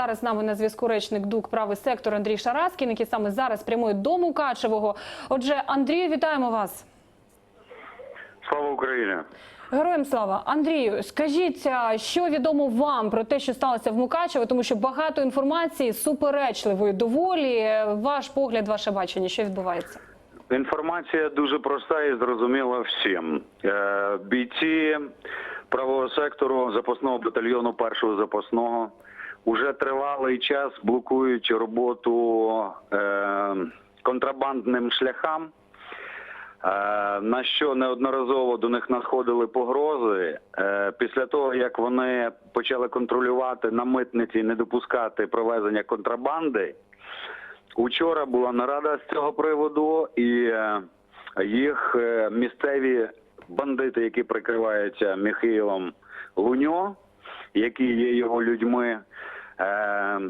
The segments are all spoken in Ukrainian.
Зараз з нами на зв'язку речник ДУК правий сектор Андрій Шараскін, який саме зараз прямує до Мукачевого. Отже, Андрію, вітаємо вас. Слава Україні! Героям слава Андрію, скажіть, що відомо вам про те, що сталося в Мукачево, тому що багато інформації суперечливої доволі. Ваш погляд, ваше бачення, що відбувається? Інформація дуже проста і зрозуміла всім. Е, Бійці правого сектору запасного батальйону першого запасного уже тривалий час блокують роботу е, контрабандним шляхам. Е, На що неодноразово до них надходили погрози Е, після того, як вони почали контролювати на митниці не допускати провезення контрабанди. Учора була нарада з цього приводу, і е, їх е, місцеві бандити, які прикриваються Михайлом Луньо, які є його людьми, е,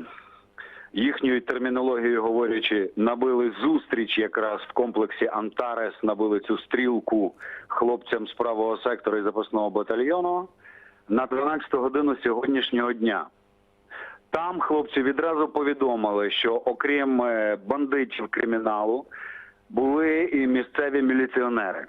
їхньою термінологією говорячи, набили зустріч якраз в комплексі Антарес, набили цю стрілку хлопцям з правого сектору і запасного батальйону на 12 годину сьогоднішнього дня. Там хлопці відразу повідомили, що окрім е, бандитів криміналу були і місцеві міліціонери.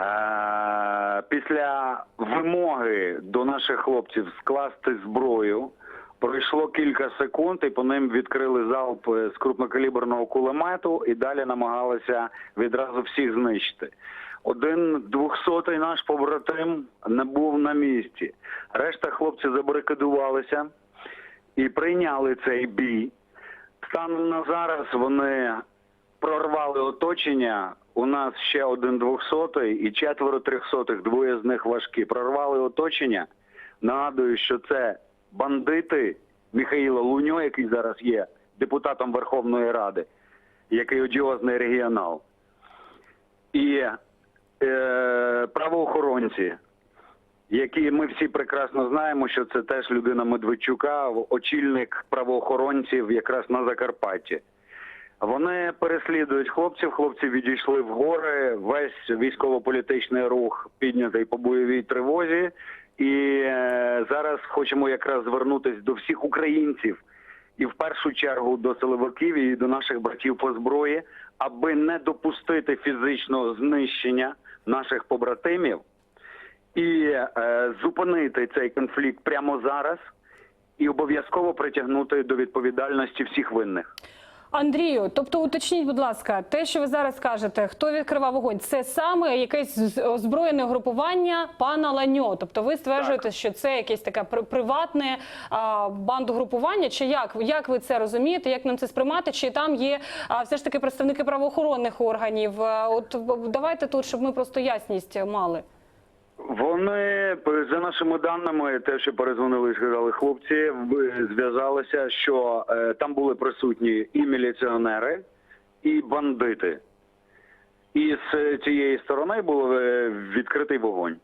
Е, Після вимоги до наших хлопців скласти зброю пройшло кілька секунд, і по ним відкрили залп е, з крупнокаліберного кулемету і далі намагалися відразу всіх знищити. Один двохсотий наш побратим не був на місці. Решта хлопців забарикадувалися і прийняли цей бій. Станом на зараз вони прорвали оточення. У нас ще один двохсотий і четверо трьохсотих, двоє з них важкі. Прорвали оточення. Нагадую, що це бандити Михаїла Луньо, який зараз є депутатом Верховної Ради, який одіозний регіонал, і е, правоохоронці, які ми всі прекрасно знаємо, що це теж людина Медведчука, очільник правоохоронців якраз на Закарпатті. Вони переслідують хлопців. Хлопці відійшли в гори. Весь військово-політичний рух піднятий по бойовій тривозі. І е, зараз хочемо якраз звернутися до всіх українців і в першу чергу до силовиків і до наших братів по зброї, аби не допустити фізичного знищення наших побратимів і е, зупинити цей конфлікт прямо зараз, і обов'язково притягнути до відповідальності всіх винних. Андрію, тобто уточніть, будь ласка, те, що ви зараз кажете, хто відкривав вогонь, це саме якесь озброєне групування пана Ланьо. Тобто, ви стверджуєте, що це якесь таке при- приватне а, бандугрупування, чи як? Як ви це розумієте? Як нам це сприймати? Чи там є а, все ж таки представники правоохоронних органів? От давайте тут, щоб ми просто ясність мали. Вони за нашими даними, те, що перезвонили і сказали хлопці, зв'язалися, що е, там були присутні і міліціонери, і бандити. І з цієї сторони був е, відкритий вогонь.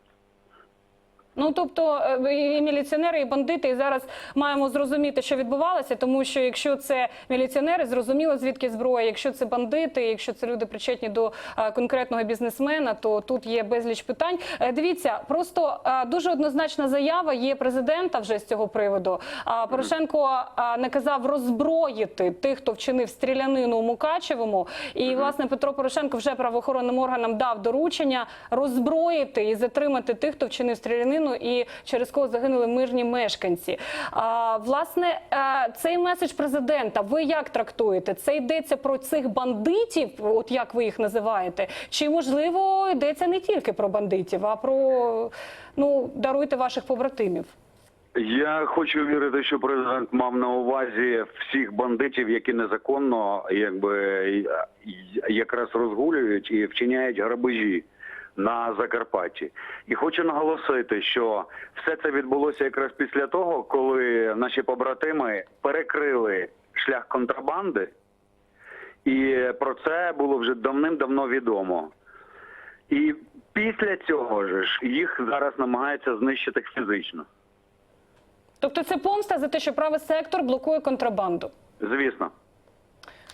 Ну тобто е, і міліціонери, і бандити, і зараз маємо зрозуміти, що відбувалося, тому що якщо це міліціонери, зрозуміло звідки зброя. Якщо це бандити, якщо це люди причетні до е, конкретного бізнесмена, то тут є безліч питань. Е, Дивіться, просто дуже однозначна заява є президента вже з цього приводу. Порошенко наказав роззброїти тих, хто вчинив стрілянину у Мукачевому. І власне Петро Порошенко вже правоохоронним органам дав доручення роззброїти і затримати тих, хто вчинив стрілянину і через кого загинули мирні мешканці. А, власне, е, цей меседж президента. Ви як трактуєте? Це йдеться про цих бандитів, от як ви їх називаєте? Чи можливо йдеться не тільки про бандитів, а про ну даруйте ваших побратимів? Я хочу вірити, що президент мав на увазі всіх бандитів, які незаконно якби якраз розгулюють і вчиняють грабежі на Закарпатті. І хочу наголосити, що все це відбулося якраз після того, коли наші побратими перекрили шлях контрабанди, і про це було вже давним-давно відомо. І після цього ж їх зараз намагаються знищити фізично. Тобто, це помста за те, що правий сектор блокує контрабанду. Звісно.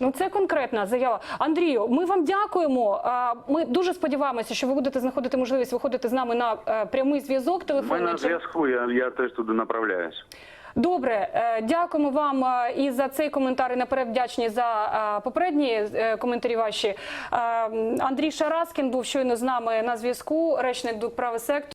Ну це конкретна заява. Андрію, ми вам дякуємо. Ми дуже сподіваємося, що ви будете знаходити можливість виходити з нами на е, прямий зв'язок Ми на зв'язку, я, я теж туди направляюсь. Добре, е, дякуємо вам е, і за цей коментар. І наперед вдячні за попередні коментарі ваші. Андрій Шараскін був щойно з нами на зв'язку, речник Дук правий сектор.